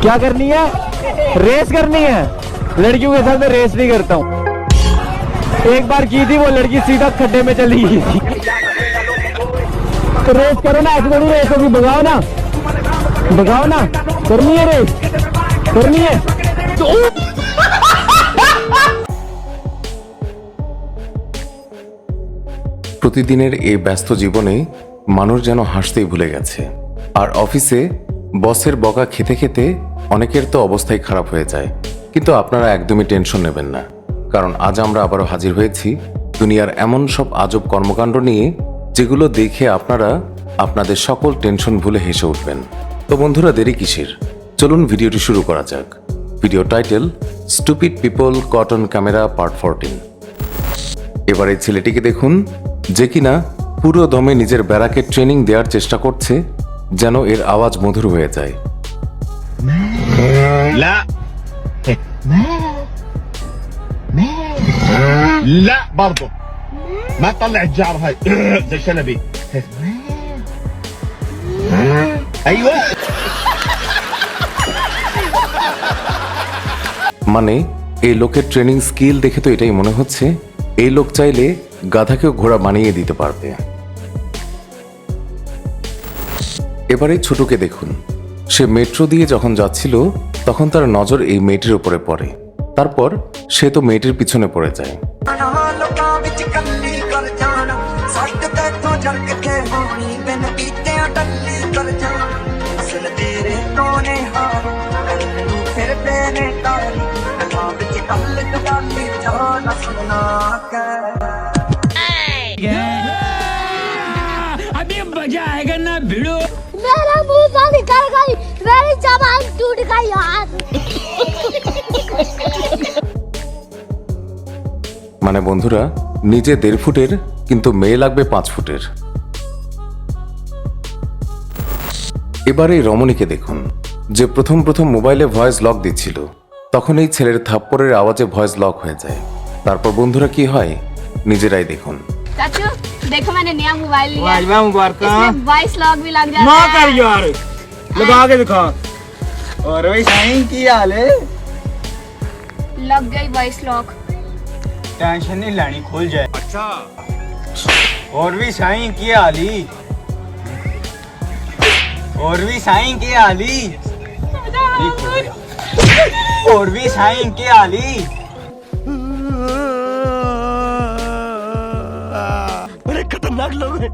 क्या करनी है रेस करनी है लड़कियों के साथ मैं रेस नहीं करता हूँ एक बार की थी वो लड़की सीधा खड्डे में चली गई थी तो रेस करो ना ऐसे थोड़ी रेस होगी भगाओ ना भगाओ ना करनी है रेस करनी है तो প্রতিদিনের এই ব্যস্ত জীবনে মানুষ যেন হাসতেই ভুলে গেছে আর অফিসে বসের বকা খেতে খেতে অনেকের তো অবস্থাই খারাপ হয়ে যায়। কিন্তু আপনারা একদমই টেনশন নেবেন না। কারণ আজ আমরা আবারও হাজির হয়েছি দুনিয়ার এমন সব আজব কর্মকাণ্ড নিয়ে, যেগুলো দেখে আপনারা আপনাদের সকল টেনশন ভুলে হেসে উঠবেন। তো বন্ধুরা, দেরি কিসের? চলুন ভিডিওটি শুরু করা যাক। Video title, stupid people, cotton camera, part fourteen এবার এই ছেলেটিকে দেখুন, যে কিনা পুরো দমে নিজের ব্যারাকে ট্রেনিং দেওয়ার চেষ্টা করছে যেন এর আওয়াজ মধুর হয়ে যায় لا لا برضه ما تطلع الجعر هاي زي شلبي ايوه মানে এই লোকের ট্রেনিং স্কিল দেখে তো এটাই মনে হচ্ছে এই লোক চাইলে গাধাকেও ঘোড়া বানিয়ে দিতে পারবে এবারে ছোটকে দেখুন সে মেট্রো দিয়ে যখন যাচ্ছিল তখন তার নজর এই মেয়েটির উপরে পড়ে তারপর সে তো মেয়েটির পিছনে পড়ে যায় ਨਾ ਲੋਕਾਂ ਵਿੱਚ ਕੱਲੀ ਕਰ ਜਾਣਾ ਸੱਟ ਤੇਥੋਂ अभी मजा आएगा ना भिड़ो मेरा मुंह से निकल गई मेरी जबान टूट गई यार মানে বন্ধুরা নিজে দেড় ফুটের কিন্তু মেয়ে লাগবে পাঁচ ফুটের এবার এই রমণীকে দেখুন যে প্রথম প্রথম মোবাইলে ভয়েস লক দিচ্ছিল তখন এই ছেলের থাপ্পড়ের আওয়াজে ভয়েস লক হয়ে যায় তারপর বন্ধুরা কি হয় নিজেরাই দেখুন चाचू देखो मैंने नया मोबाइल लिया है। वाजवा मुबारक। इसमें वॉइस लॉक भी लग जाता ना है। कर यार लगा के दिखा। और भाई साईं की हाल है? लग गई वॉइस लॉक टेंशन नहीं लेनी खुल जाए। अच्छा। और भी साईं की हाली और भी साईं की हाली हो। और भी साईं की हाली खतरनाक लोग हैं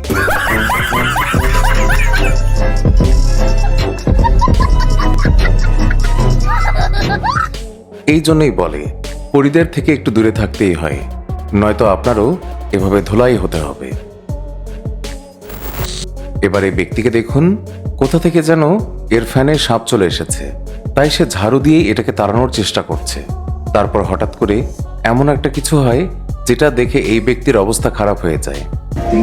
এই জন্যই বলে পরিদের থেকে একটু দূরে থাকতেই হয় নয়তো আপনারও এভাবে ধোলাই হতে হবে এবার এই ব্যক্তিকে দেখুন কোথা থেকে যেন এর ফ্যানে সাপ চলে এসেছে তাই সে ঝাড়ু দিয়েই এটাকে তাড়ানোর চেষ্টা করছে তারপর হঠাৎ করে এমন একটা কিছু হয় যেটা দেখে এই ব্যক্তির অবস্থা খারাপ হয়ে যায় মানে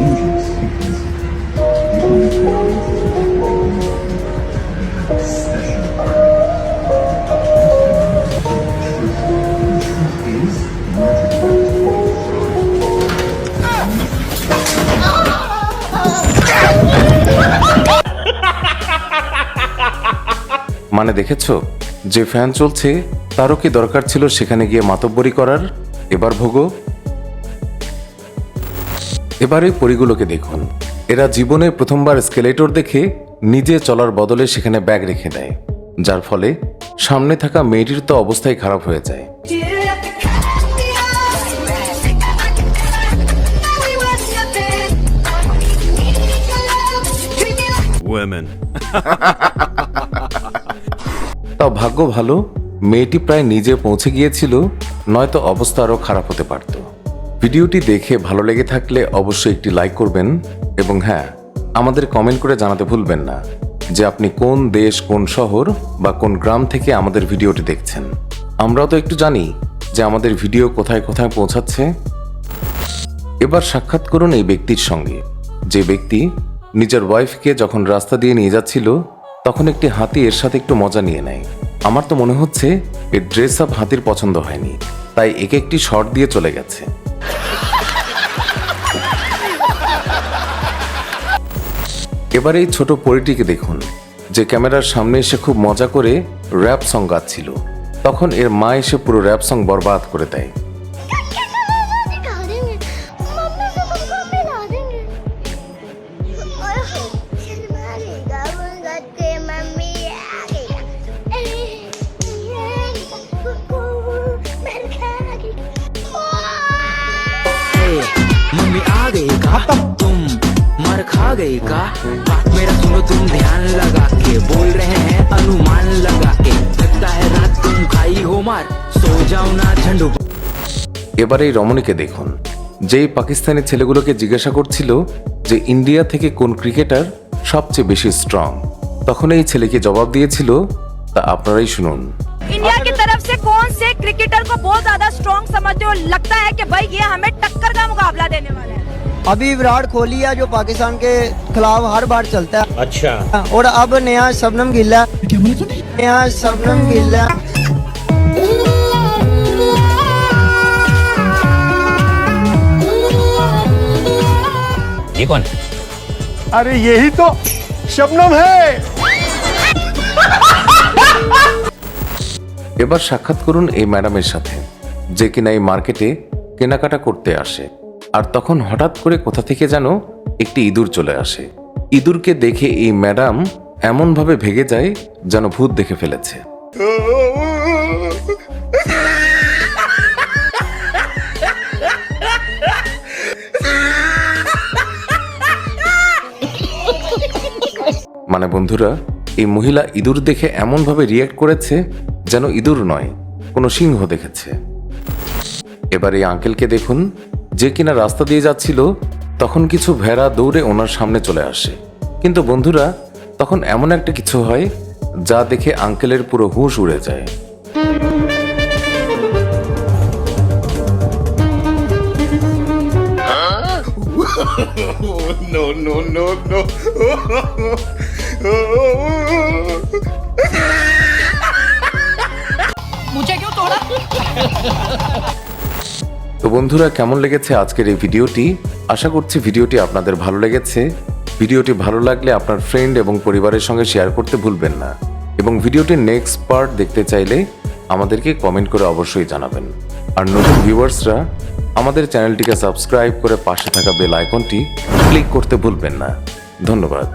দেখেছ? যে ফ্যান চলছে, তারও কি দরকার ছিল সেখানে গিয়ে মাতব্বরি করার? এবার ভোগো। এবারে পরিগুলোকে দেখুন। এরা জীবনে প্রথমবার স্কেলেটর দেখে নিজে চলার বদলে সেখানে ব্যাগ রেখে দেয় যার ফলে সামনে থাকা মেয়েটির তো অবস্থাই খারাপ হয়ে যায়। তাও ভাগ্য ভালো মেয়েটি প্রায় নিজে পৌঁছে গিয়েছিল নয়তো অবস্থা আরও খারাপ হতে পারত। ভিডিওটি দেখে ভালো লেগে থাকলে অবশ্যই একটি লাইক করবেন এবং হ্যাঁ আমাদের কমেন্ট করে জানাতে ভুলবেন না যে আপনি কোন দেশ, কোন শহর বা কোন গ্রাম থেকে আমাদের ভিডিওটি দেখছেন। আমরাও তো একটু জানি যে আমাদের ভিডিও কোথায় কোথায় পৌঁছাচ্ছে। এবার সাক্ষাৎ করুন এই ব্যক্তির সঙ্গে। যে ব্যক্তি নিজের ওয়াইফকে যখন রাস্তা দিয়ে নিয়ে যাচ্ছিল, তখন একটি হাতি এর সাথে একটু মজা নিয়ে নেয়। আমার তো মনে হচ্ছে এর ড্রেস আপ হাতির পছন্দ হয়নি। তাই একে একটি শর্ট দিয়ে চলে গেছে। এবার এই ছোট পরিটিকে দেখুন যে ক্যামেরার সামনে এসে খুব মজা করে র্যাপ সং গাচ্ছিল তখন এর মা এসে পুরো র্যাপ সং বরবাদ করে দেয় दिखा देंगे मम्मी से तुमको मिला देंगे शर्मा लेगा बोलगा के मम्मी आ गया ए, ये कुकू, मैं खा गई मम्मी आ गई का तुम मर खा गई का बात मेरा सुनो तुम ध्यान लगा के बोल रहे हैं अनुमान लगा के लगता है रात तुम खाई हो मार सो जाओ ना झंडू এবার এই রমণীকে দেখুন যেই পাকিস্তানি ছেলেগুলোকে জিজ্ঞাসা করছিল যে ইন্ডিয়া থেকে কোন ক্রিকেটার সবচেয়ে বেশি স্ট্রং তখন এই ছেলেকে জবাব দিয়েছিল তা আপনারাই শুনুন इंडिया की तरफ से कौन से क्रिकेटर को बहुत ज्यादा स्ट्रॉन्ग समझते हो लगता है कि भाई ये हमें टक्कर का मुकाबला देने वाला है अभी विराट कोहली है जो पाकिस्तान के खिलाफ हर बार चलता है अच्छा और अब नया शबनम गिल है नया शबनम गिल है अरे यही तो शबनम है এবার সাক্ষাৎ করুন এই ম্যাডামের সাথে যে কিনা এই মার্কেটে কেনাকাটা করতে আসে আর তখন হঠাৎ করে কোথা থেকে যেন একটি ইঁদুর চলে আসে। ইঁদুরকে দেখে এই ম্যাডাম এমনভাবে ভেগে যায় যেন ভূত দেখে ফেলেছে। মানে বন্ধুরা, এই মহিলা ইঁদুর দেখে এমনভাবে রিয়্যাক্ট করেছে যেন ইঁদুর নয়, কোনো সিংহ দেখেছে। এবার এই আঙ্কেলকে দেখুন। যে কিনা রাস্তা দিয়ে যাচ্ছিল, তখন কিছু ভেড়া দৌড়ে ওনার সামনে চলে আসে। কিন্তু বন্ধুরা, তখন এমন একটা কিছু হয়, যা দেখে আঙ্কেলের পুরো হুঁশ উড়ে যায়। No no no no. বন্ধুরা, কেমন লেগেছে আজকের এই ভিডিওটি? আশা করছি ভিডিওটি আপনাদের ভালো লেগেছে। ভিডিওটি ভালো লাগলে আপনার ফ্রেন্ড এবং পরিবারের সঙ্গে শেয়ার করতে ভুলবেন না। এবং ভিডিওটির নেক্সট পার্ট দেখতে চাইলে আমাদেরকে কমেন্ট করে অবশ্যই জানাবেন। আর নতুন ভিউয়ার্সরা আমাদের চ্যানেলটিকে সাবস্ক্রাইব করে পাশে থাকা বেল আইকনটি ক্লিক করতে ভুলবেন না। ধন্যবাদ।